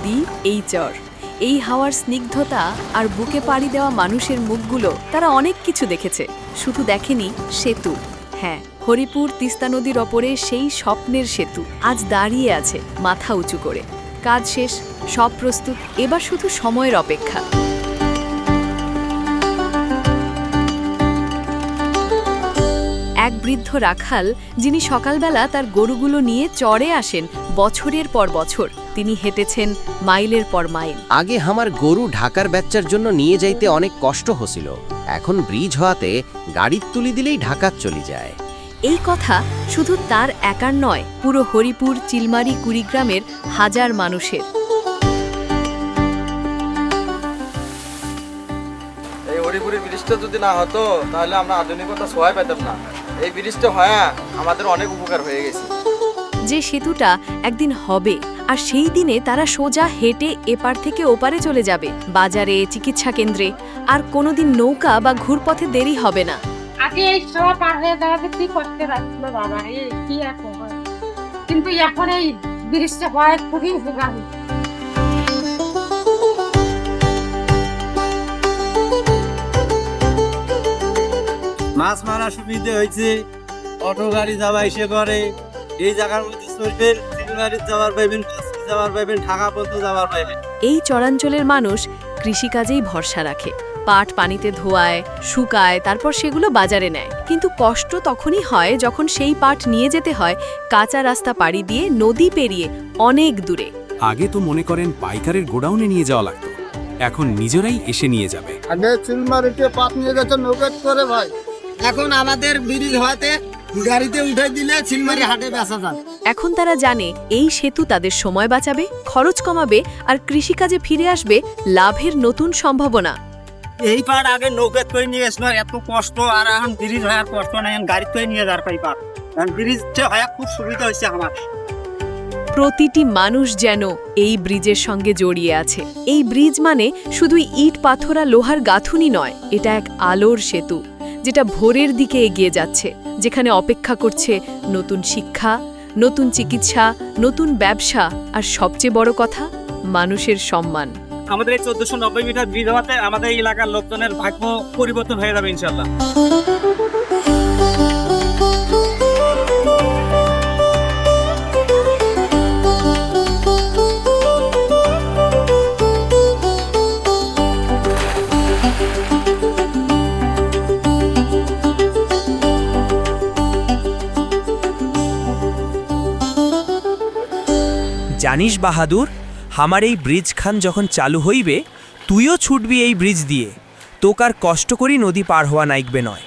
নদী, এই চর। এই হাওয়ার স্নিগ্ধতা আর বুকে পাড়ি দেওয়া মানুষের মুখগুলো তারা অনেক কিছু দেখেছে। শুধু দেখেনি, সেতু। হ্যাঁ হরিপুর তিস্তা নদীর ওপরে সেই স্বপ্নের সেতু আজ দাঁড়িয়ে আছে মাথা উঁচু করে। কাজ শেষ, সব প্রস্তুত, এবার শুধু সময়ের অপেক্ষা। বৃদ্ধ রাখাল যিনি সকালবেলা তার গরুগুলো নিয়ে চড়ে আসেন বছরের পর বছর। তিনি হেঁটেছেন মাইলের পর মাইল। আগে আমার গরু ঢাকার বাচ্চার জন্য নিয়ে যাইতে অনেক কষ্ট হছিল এখন ব্রিজ হওয়াতে গাড়ির তুলি দিলেই ঢাকাত চলে যায়। এই কথা শুধু তার একার নয় পুরো হরিপুর চিলমারি কুড়িগ্রামের হাজার মানুষের। এই হরিপুরের ব্রিজটা যদি না হতো তাহলে আমরা আধুনিকতা সহায় পেতাম না। এই ব্রিজটা হয় আমাদের অনেক উপকার হয়ে গেছে। যে সেতুটা একদিন হবে আর সেই দিনে তারা সোজা হেঁটে এপার থেকে ওপারে চলে যাবে বাজারে চিকিৎসা কেন্দ্রে। আর কোনোদিন নৌকা বা ঘুরপথে দেরি হবে না। আগে এই সব পার হয়ে যাওয়াতে কি করতে রাখছিল বাবা? এই কি এখন হয়? কিন্তু এখন এই ব্রিজটা হয় খুবই উপকার মাছ মারা সুবিধে হয়েছে। অটো গাড়ি যাওয়া এসে করে। এই জায়গার মধ্যে চলবেন সিলমারির যাওয়ার পাইবেন যাওয়ার পাইবেন ঢাকা পর্যন্ত যাওয়ার পাইবেন। এই চরাঞ্চলের মানুষ কৃষিকাজেই ভরসা রাখে। পাট পানিতে ধোয়ায় শুকায় তারপর সেগুলো বাজারে নেয়। কিন্তু কষ্ট তখনই হয় যখন সেই পাট নিয়ে যেতে হয় কাঁচা রাস্তা পাড়ি দিয়ে নদী পেরিয়ে অনেক দূরে। আগে তো মনে করেন পাইকারের গোডাউনে নিয়ে যাওয়া লাগতো। এখন নিজেরাই এসে নিয়ে যাবে। আগে চিলমারিতে পাত নিয়ে যেত নৌকাত করে ভাই। এখন আমাদের ব্রিজ হওয়াতে গাড়িতে উঠে দিলে চিলমারি হাটে বেচা যান এখন তারা জানে এই সেতু তাদের সময় বাঁচাবে খরচ কমাবে আর কৃষিকাজে ফিরে আসবে লাভের নতুন সম্ভাবনা। এই পার আগে নৌকাত করে নিয়ে এসলো এত কষ্ট আর এখন ব্রিজ হওয়ার কষ্ট নাই করে নিয়ে যাওয়ার পাই পার এখন ব্রিজটা হওয়া খুব সুবিধা হয়েছে আমার। প্রতিটি মানুষ যেন এই ব্রিজের সঙ্গে জড়িয়ে আছে। এই ব্রিজ মানে শুধুই ইট পাথরা লোহার গাঁথুনি নয় এটা এক আলোর সেতু। যেটা ভোরের দিকে এগিয়ে যাচ্ছে, যেখানে অপেক্ষা করছে নতুন শিক্ষা, নতুন চিকিৎসা, নতুন ব্যবসা, আর সবচেয়ে বড় কথা, মানুষের সম্মান। আমাদের এই চোদ্দশো নব্বই মিটার হওয়াতে আমাদের এই এলাকার লোকজনের ভাগ্য পরিবর্তন হয়ে যাবে ইনশাল্লাহ জানিস বাহাদুর, আমার এই ব্রিজ খান যখন চালু হইবে, তুইও ছুটবি এই ব্রিজ দিয়ে। তোকার কষ্ট করি নদী পার হওয়া নাইকবে নয়।